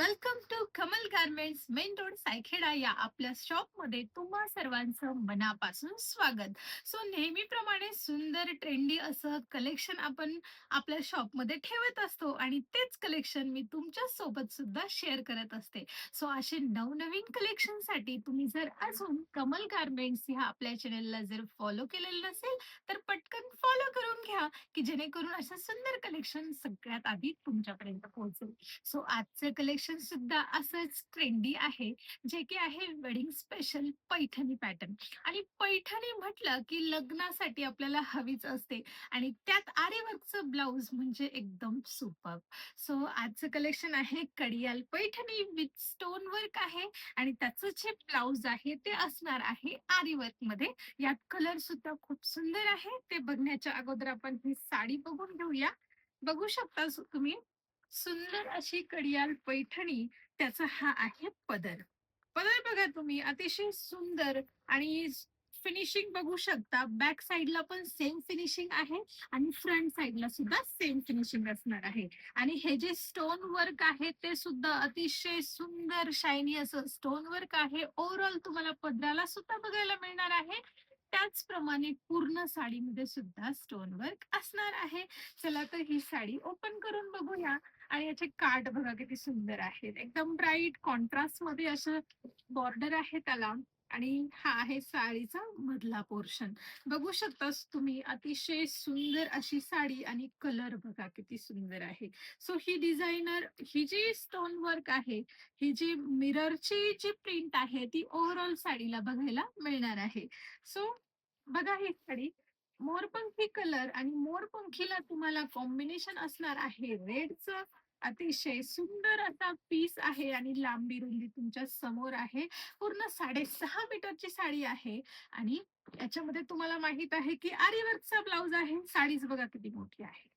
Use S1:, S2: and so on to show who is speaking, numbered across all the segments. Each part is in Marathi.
S1: Welcome to Kamal garments main road Saykheda या आपल्या शॉपमध्ये तुम्हा सर्वांचं मनापासून स्वागत. सो नेहमीप्रमाणे सुंदर ट्रेंडी असं कलेक्शन आपण आपल्या शॉपमध्ये ठेवत असतो आणि तेच कलेक्शन मी तुमच्यासोबत सुद्धा शेअर करत असते. सो असे नवनवीन कलेक्शनसाठी तुम्ही जर अजून कमल गार्मेंट्स ह्या आपल्या चॅनलला जर फॉलो केलेलं नसेल तर पटकन फॉलो करून घ्या की जेणेकरून असं सुंदर कलेक्शन सगळ्यात आधी तुमच्यापर्यंत पोहोचेल. सो आजचं कलेक्शन सुद्धा असंच ट्रेंडी आहे जे की आहे वेडिंग स्पेशल पैठणी पॅटर्न आणि पैठणी म्हटलं की लग्नासाठी आपल्याला हवीच असते. आणि त्यात आरीवर्कचं ब्लाऊज म्हणजे एकदम सुपर सो आजचं कलेक्शन आहे Kadiyal Paithani with stone work आहे. आणि त्याचं जे ब्लाऊज आहे ते असणार आहे आरीवर्कमध्ये यात कलर सुद्धा खूप सुंदर आहे. ते बघण्याच्या अगोदर आपण ही साडी बघून घेऊया. बघू शकता तुम्ही. सुंदर अशी कडियाल पैठणी त्याचा हा आहे पदर. पदर बघा तुम्ही अतिशय सुंदर आणि फिनिशिंग बघू शकता. बॅक साइडला पण सेम फिनिशिंग आहे आणि फ्रंट साइडला सुद्धा सेम फिनिशिंग असणार आहे. आणि हे जे स्टोन वर्क आहे ते सुद्धा अतिशय सुंदर शायनी असं स्टोन वर्क आहे. ओव्हरऑल तुम्हाला पदराला सुद्धा बघायला मिळणार आहे. त्याचप्रमाणे पूर्ण साडीमध्ये सुद्धा स्टोन वर्क असणार आहे. चला तर ही साडी ओपन करून बघूया. आणि याचे काठ बघा किती सुंदर आहेत. एकदम ब्राईट कॉन्ट्रास्टमध्ये असं बॉर्डर आहे त्याला आणि हा आहे साडीचा मधला पोर्शन बघू शकतास तुम्ही अतिशय सुंदर अशी साडी आणि कलर बघा किती सुंदर आहे. सो ही डिझायनर ही जी स्टोन वर्क आहे ही जी मिररची जी प्रिंट आहे ती ओव्हरऑल साडीला बघायला मिळणार आहे. सो बघा ही साडी. मोरपंखी कलर आणि मोरपंखीला तुम्हाला कॉम्बिनेशन असणार आहे. रेडचं अतिशय सुंदर असा पीस आहे आणि लांबी रुंदी तुमच्यासमोर आहे. पूर्ण साडेसहा मीटरची साडी आहे आणि याच्यामध्ये तुम्हाला माहीत आहे की आरीवर्कचा ब्लाउज आहे. साडीच बघा किती मोठी आहे.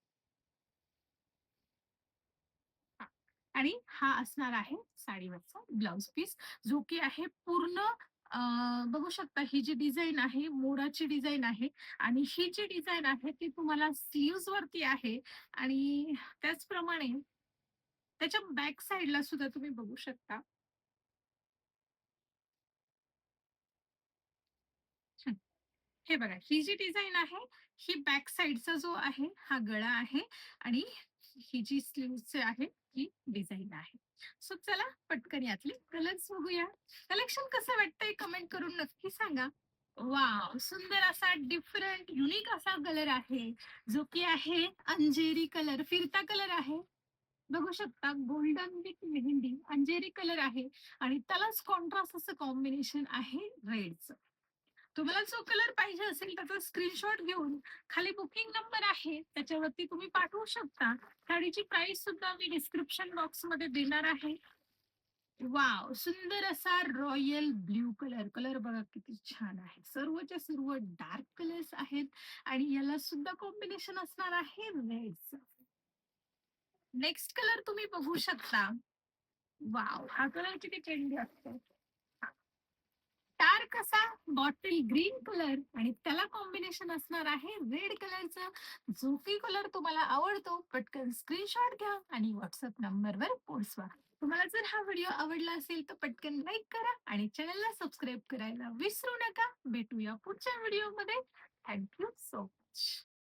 S1: आणि हा असणार आहे साडीवरचा ब्लाउज पीस जो की आहे पूर्ण बघू शकता ही जी डिझाईन आहे मोराची डिझाईन आहे आणि ही जी डिझाईन आहे ती तुम्हाला स्लीव्स वरती आहे आणि त्याचप्रमाणे त्याच्या बॅक साईडला सुद्धा तुम्ही बघू शकता. हे. बघा ही जी डिझाईन आहे ही बॅक साइडचा जो आहे हा गळा आहे आणि ही जी स्लीवचे आहे ही डिझाईन आहे. सो चला पटकन यातले कलर्स बघूया. कलेक्शन कसं वाटतंय कमेंट करून नक्की सांगा. वाव सुंदर असा डिफरंट युनिक असा कलर आहे. जो की आहे अंजेरी कलर फिरता कलर आहे. बघू शकता गोल्डन विथ मेहंदी अंजेरी कलर आहे. आणि त्यालाच कॉन्ट्रास्ट असं कॉम्बिनेशन आहे रेडचं. तुम्हाला जो कलर पाहिजे असेल त्याचा स्क्रीनशॉट घेऊन खाली बुकिंग नंबर आहे त्याच्यावरती तुम्ही पाठवू शकता. साडीची प्राइस सुद्धा मी डिस्क्रिप्शन बॉक्समध्ये देणार आहे. वाव सुंदर असा रॉयल ब्ल्यू कलर कलर बघा किती छान आहे. सर्वच्या सर्व डार्क कलर्स आहेत आणि याला सुद्धा कॉम्बिनेशन असणार आहे रेडचं नेक्स्ट कलर तुम्ही बघू शकता. वाव हा कलर किती चेंडी असतो. कसा बॉटल ग्रीन कलर आणि त्याला कॉम्बिनेशन असणार आहे रेड कलरचा. जो की कलर तुम्हाला आवडतो पटकन स्क्रीनशॉट घ्या आणि व्हॉट्सअप नंबरवर पोहोचवा तुम्हाला जर हा व्हिडिओ आवडला असेल तर पटकन लाईक करा आणि चॅनलला सबस्क्राईब करायला विसरू नका. भेटूया पुढच्या व्हिडिओमध्ये थँक्यू सो मच